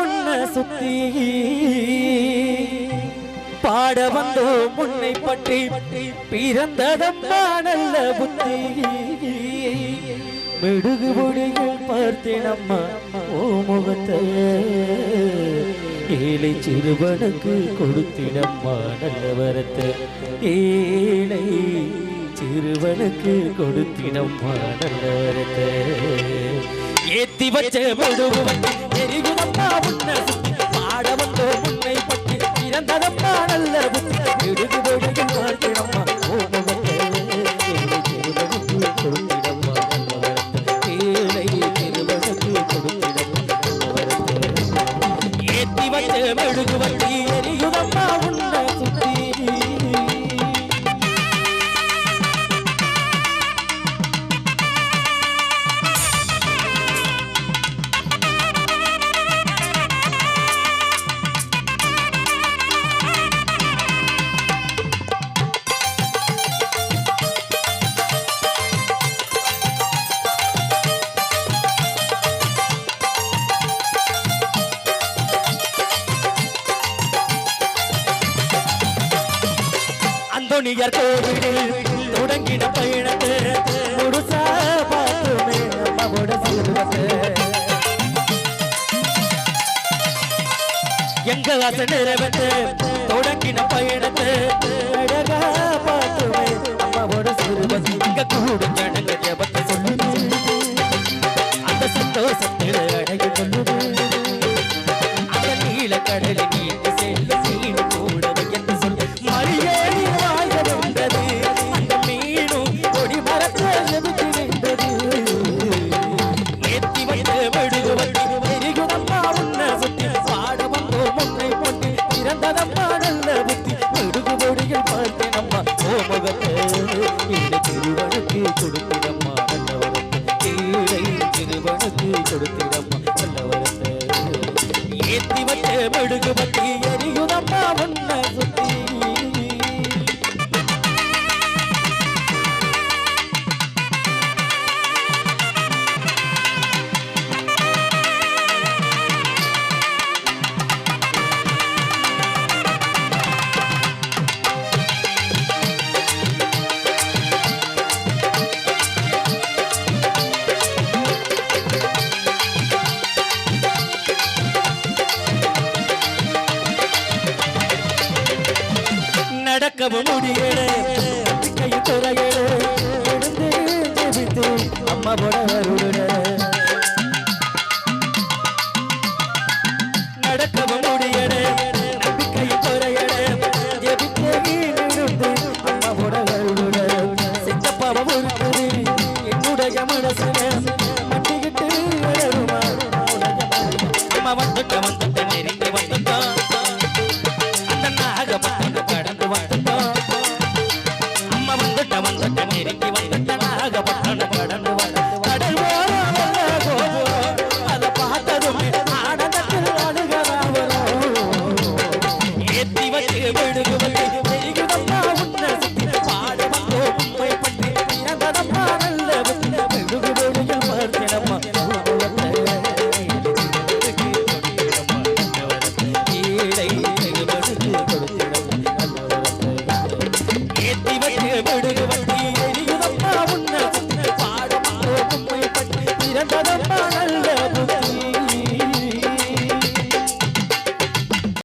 உன்ன சுத்தி. பாட வந்தோ முன்னை பற்றி பிறந்ததம்மா நல்ல புத்தி. மெழுகு பொடிகள் பார்த்தேனம்மா ஓ முகத்தை. ஏழை சிறுவனுக்கு கொடுத்திடம்மா நல்ல வரத்தை. ஏழை சிறுவனுக்கு கொடுத்திடம்மா நல்ல ஏத்தி வச்ச மெழுகுவன் எரிகுதம்மா உன்ன பாட வந்தோ முன்னை பற்றி நல்ல புத்தி மெழுகு பொடிகள் மணியர் கோவிலில் தொடங்கின பயணத்தை முழுசா பார்த்துமே அம்மாவோட சிறுவத்தை. எங்க ஆசை நிறைவேற்று தொடங்கின பயணத்தை அழகா பார்த்துமே அம்மாவோட சிறுவத்தை. இங்க கூட ஜனங்க ஜபத்தை சொல்லுது. அந்த சந்தோஷத்தில் அழகு சொல்லுது. அந்த நீல கடலில் நீட்டு செல்ல மெழுகு பத்தி எரியுதம்மா உன்ன சுத்த நடக்கவும் முடியல. கை துறையல எழுந்து ஜெபித்து அம்மா போட வருட நடக்கவும் முடியல. நம்பிக்கை துறையல ஜெபித்து எழுந்து அம்மா போட இருக்குது என்னுடைய